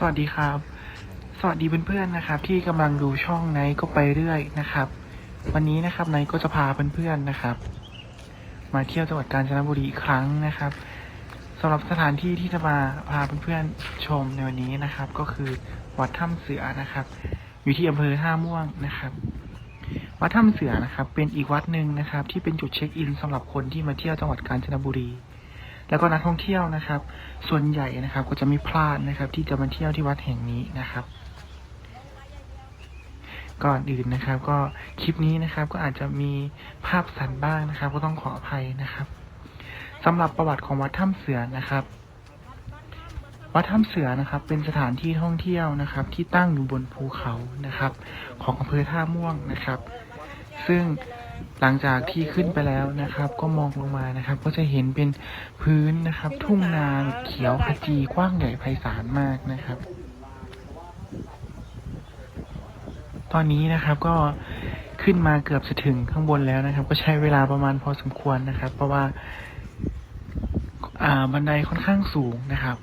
สวัสดีครับ สวัสดีเพื่อนๆนะครับ ที่กำลังดูช่องไนก็ไปเรื่อยนะครับ วันนี้นะครับไนก็จะพาเพื่อนๆนะครับ มาเที่ยวจังหวัดกาญจนบุรีอีกครั้งนะครับสำหรับสถานที่ที่จะมาพาเพื่อนๆชมในวันนี้นะครับ ก็คือวัดถ้ำเสือนะครับ อยู่ที่อำเภอท่าม่วงนะครับ วัดถ้ำเสือนะครับ เป็นอีกวัดหนึ่งนะครับ ที่เป็นจุดเช็คอินสำหรับคนที่มาเที่ยวจังหวัดกาญจนบุรี แล้วก็นักท่องเที่ยวนะครับ ส่วนใหญ่นะครับก็จะไม่พลาดนะครับ ที่จะมาเที่ยวที่วัดแห่งนี้นะครับ ก่อนอื่นนะครับ ก็คลิปนี้นะครับ ก็อาจจะมีภาพสั่นบ้างนะครับ ก็ต้องขออภัยนะครับสำหรับประวัติของวัดถ้ำเสือนะครับวัดถ้ำเสือนะครับ เป็นสถานที่ท่องเที่ยวนะครับ ที่ตั้งอยู่บนภูเขานะครับ ของอำเภอท่าม่วงนะครับ ซึ่ง หลังจากที่ขึ้นไปแล้วนะครับ ก็มองลงมานะครับ ก็จะเห็นเป็นพื้นนะครับ ทุ่งนาเขียวขจีกว้างใหญ่ไพศาลมากนะครับ ตอนนี้นะครับก็ขึ้นมาเกือบจะถึงข้างบนแล้วนะครับ ก็ใช้เวลาประมาณพอสมควรนะครับ เพราะว่าอ่าบันไดค่อนข้างสูงนะครับ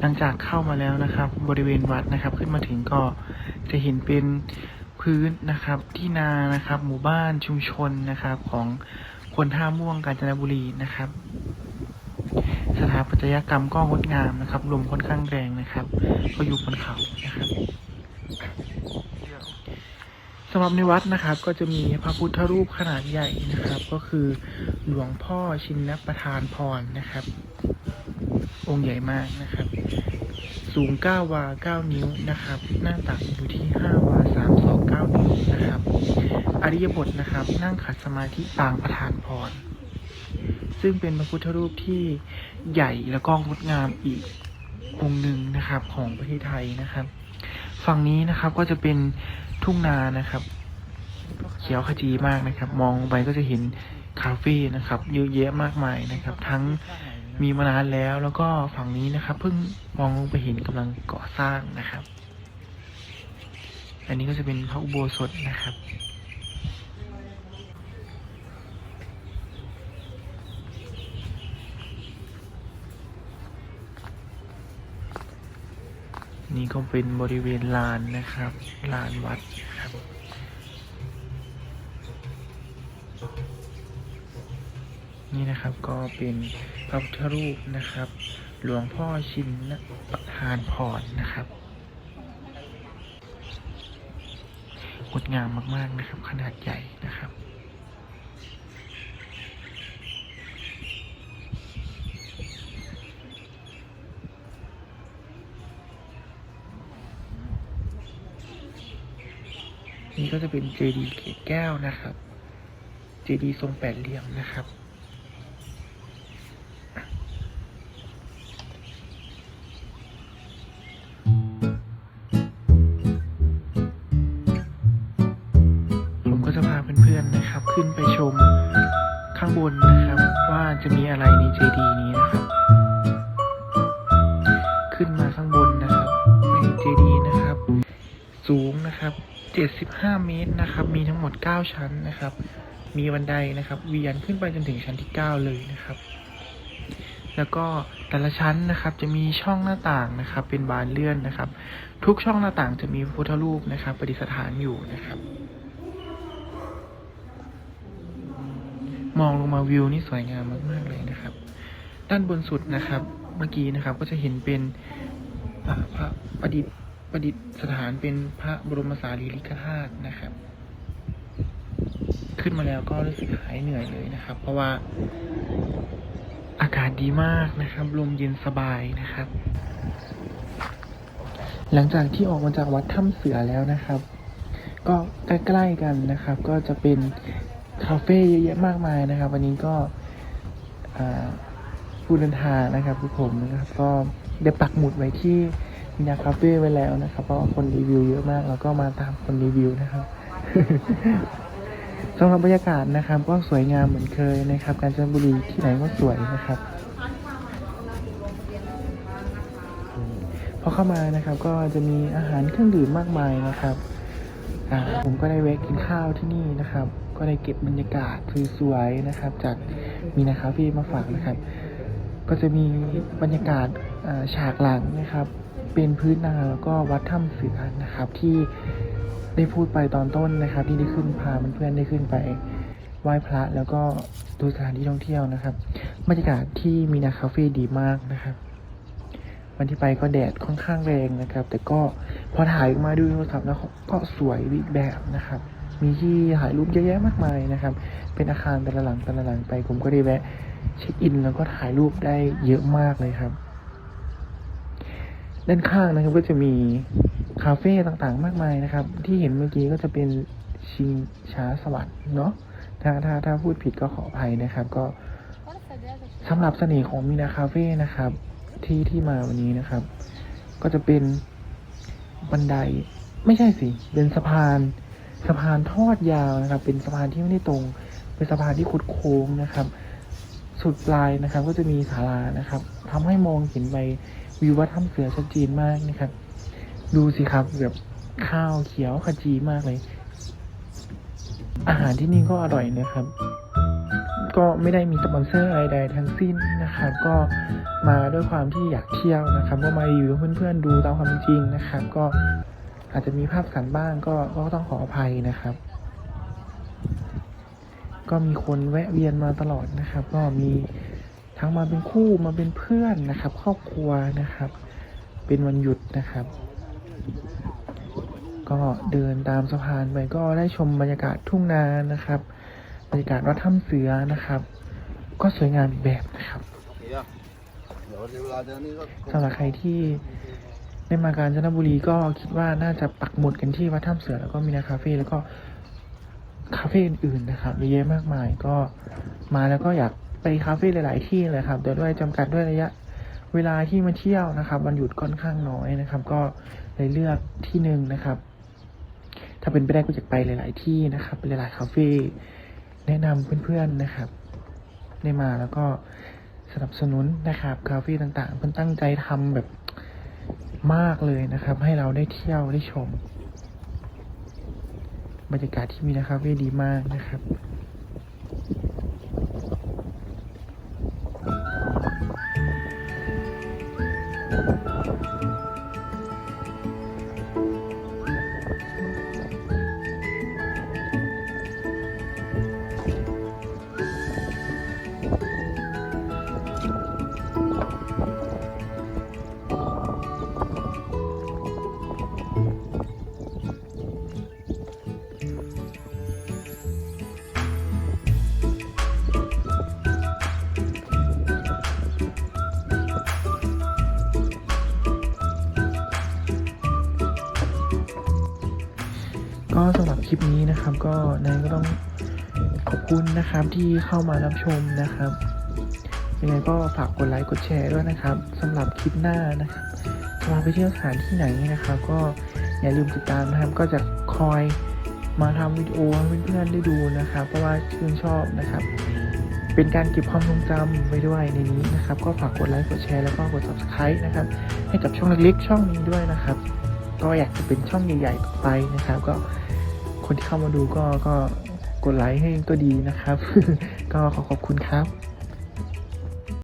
หลังจากเข้ามาแล้วนะครับ บริเวณวัดนะครับ ขึ้นมาถึงก็จะเห็นเป็น พื้นนะครับ ที่นานะครับ หมู่บ้านชุมชนนะครับ ของคนท่าม่วงกาญจนบุรีนะครับ สถาปัตยกรรมก็งดงามนะครับลมค่อนข้างแรงนะครับ ก็อยู่บนเขานะครับสำหรับในวัดนะครับ ก็จะมีพระพุทธรูปขนาดใหญ่นะครับ ก็คือหลวงพ่อชินประธานพรนะครับ องค์ใหญ่มากนะครับ สูง 9 วา 9 นิ้วนะครับ หน้าตักอยู่ที่ 5 วา3 นิ้นะครับ อริยบทนะครับ นั่งขัดสมาธิปางประธานพร ซึ่งเป็นพระพุทธรูปที่ใหญ่แล้วก็งดงามอีกองค์หนึ่งนะครับของประเทศไทยนะครับ ฝั่งนี้นะครับก็จะเป็นทุ่งนานะครับ เขียวขจีมากนะครับ มองไปก็จะเห็นคาเฟ่นะครับเยอะแยะมากมายนะครับ ทั้งมีมานานแล้วแล้วก็ฝั่งนี้นะครับเพิ่งมองลงไปเห็นกำลังก่อสร้างนะครับ อันนี้ก็จะเป็นพระอุโบสถนะครับ นี่ก็เป็นบริเวณลานนะครับ ลานวัดนะครับนี่นะครับก็เป็นพระพุทธรูปนะครับ หลวงพ่อชินประธานพรนะครับ งดงามมาก ๆ นะครับ ขนาดใหญ่นะครับนี่ก็จะเป็นเจดีย์เกศแก้วนะครับ เจดีย์ทรงแปดเหลี่ยมนะครับ อนๆนะครับ ขึ้นไปชมข้างบนนะครับ ว่าจะมีอะไรในเจดีย์นี้นะครับ ขึ้นมาข้างบนนะครับในเจดีย์นะครับ สูงนะครับ 75 เมตรนะครับ มีทั้งหมด 9 ชั้นนะครับ มีบันไดนะครับเวียนขึ้นไปจนถึงชั้นที่ 9 เลยนะครับ แล้วก็แต่ละชั้นนะครับ จะมีช่องหน้าต่างนะครับ เป็นบานเลื่อนนะครับ ทุกช่องหน้าต่างจะมีพระพุทธรูปนะครับประดิษฐานอยู่นะครับ มองลงมาวิวนี่สวยงามมากๆเลยนะครับ ด้านบนสุดนะครับ เมื่อกี้นะครับก็จะเห็นเป็นพระประดิษฐ์ประดิษฐานเป็นพระบรมสารีริกธาตุนะครับ ขึ้นมาแล้วก็รู้สึกหายเหนื่อยเลยนะครับ เพราะว่าอากาศดีมากนะครับ ลมเย็นสบายนะครับ หลังจากที่ออกมาจากวัดถ้ำเสือแล้วนะครับ ก็ใกล้ๆกันนะครับ ก็จะเป็น คาเฟ่เยอะแยะมากมายนะครับ วันนี้ก็ผู้เดินทางนะครับคือผมนะครับก็ได้ปักหมุดไว้ที่มินาคาเฟ่ไว้แล้วนะครับ เพราะคนรีวิวเยอะมาก แล้วก็มาตามคนรีวิวนะครับสำหรับบรรยากาศนะครับ ก็สวยงามเหมือนเคยนะครับ กาญจนบุรีที่ไหนก็สวยนะครับพอเข้ามานะครับก็จะมีอาหารเครื่องดื่มมากมายนะครับผมก็ได้แวะกินข้าวที่นี่นะครับ ก็ได้เก็บบรรยากาศสวยๆนะครับ จากมีนาคาเฟ่มาฝากนะครับ ก็จะมีบรรยากาศฉากหลังนะครับ เป็นพื้นนาแล้วก็วัดถ้ำเสือนะครับ ที่ได้พูดไปตอนต้นนะครับ ที่ได้ขึ้นพาเพื่อนๆได้ขึ้นไปไหว้พระแล้วก็ดูสถานที่ท่องเที่ยวนะครับ บรรยากาศที่มีนาคาเฟ่ดีมากนะครับ วันที่ไปก็แดดค่อนข้างแรงนะครับ แต่ก็พอถ่ายออกมาดูโทรศัพท์แล้วก็สวยอีกแบบนะครับ มีที่ถ่ายรูปเยอะแยะมากมายนะครับ เป็นอาคารแต่ละหลังแต่ละหลังไป ผมก็ได้แวะเช็คอินแล้วก็ถ่ายรูปได้เยอะมากเลยครับ ด้านข้างนะครับก็จะมีคาเฟ่ต่างๆ มากมายนะครับ ที่เห็นเมื่อกี้ก็จะเป็นชิงช้าสวรรค์เนาะถ้าถ้าถ้าพูดผิดก็ขออภัยนะครับ ก็สำหรับเสน่ห์ของมีนาคาเฟ่นะครับ ที่ที่มาวันนี้นะครับ ก็จะเป็นบันไดไม่ใช่สิเป็นสะพาน สะพานทอดยาวนะครับ เป็นสะพานที่ไม่ได้ตรง เป็นสะพานที่คุดโค้งนะครับ สุดปลายนะครับก็จะมีศาลานะครับทำให้มองเห็นไปวิววัดถ้ำเสือชัดเจนมากนะครับ ดูสิครับแบบข้าวเขียวขจีมากเลย อาหารที่นี่ก็อร่อยนะครับ ก็ไม่ได้มีสปอนเซอร์อะไรใดทั้งสิ้นนะครับ ก็มาด้วยความที่อยากเที่ยวนะครับ ก็มารีวิวเพื่อนๆดูตามความจริงนะครับ ก็ อาจจะมีภาพสันบ้างก็ก็ต้องขออภัยนะครับ ก็มีคนแวะเวียนมาตลอดนะครับ ก็มีทั้งมาเป็นคู่มาเป็นเพื่อนนะครับ ครอบครัวนะครับ เป็นวันหยุดนะครับ ก็เดินตามสะพานไปก็ได้ชมบรรยากาศทุ่งนานะครับบรรยากาศวัดถ้ำเสือนะครับ ก็สวยงามอีกแบบนะครับเดี๋ยวเวลาเดินนี่ก็สำหรับใครที่ ได้มากาญจนบุรีก็คิดว่าน่าจะปักหมุดกันที่วัดถ้ำเสือแล้วก็มีนาคาเฟ่แล้วก็คาเฟ่อื่นๆนะครับเยอะแยะมากมายก็มาแล้วก็อยากไปคาเฟ่หลาย ๆ ที่เลยครับแต่ด้วยจำกัดด้วยระยะเวลาที่มาเที่ยวนะครับวันหยุดค่อนข้างน้อยนะครับ ก็เลยเลือกที่หนึ่งนะครับ ถ้าเป็นไปได้ก็อยากไปหลาย ๆ ที่นะครับหลาย ๆ คาเฟ่แนะนำเพื่อน ๆ นะครับ ได้มาแล้วก็สนับสนุนนะครับคาเฟ่ต่าง ๆ เพื่อนตั้งใจทำแบบ มากเลยนะครับ ให้เราได้เที่ยวได้ชม บรรยากาศที่มีนะคาเฟ่ดีมากนะครับ ลิปนี้นะครับ ก็นายก็ต้องขอบคุณนะครับที่เข้ามารับชมนะครับยังไงก็ฝากกดไลค์กดแชร์ด้วยนะครับสำหรับคลิปหน้านะครับจะมาไปเที่ยวสถานที่ไหนนะครับ ก็อย่าลืมติดตามนะครับก็จะคอยมาทำวิดีโอให้เพื่อนๆได้ดูนะครับ เพราะว่าชื่นชอบนะครับ เป็นการเก็บความทรงจำไว้ด้วยในนี้นะครับ ก็ฝากกดไลค์กดแชร์แล้วก็กด subscribe นะครับ ให้กับช่องเล็กๆช่องนี้ด้วยนะครับ ก็อยากจะเป็นช่องใหญ่ๆต่อไปนะครับ ก็ คนที่เข้ามาดูก็ก็กดไลค์ให้ก็ดีนะครับ ก็ขอขอบคุณครับ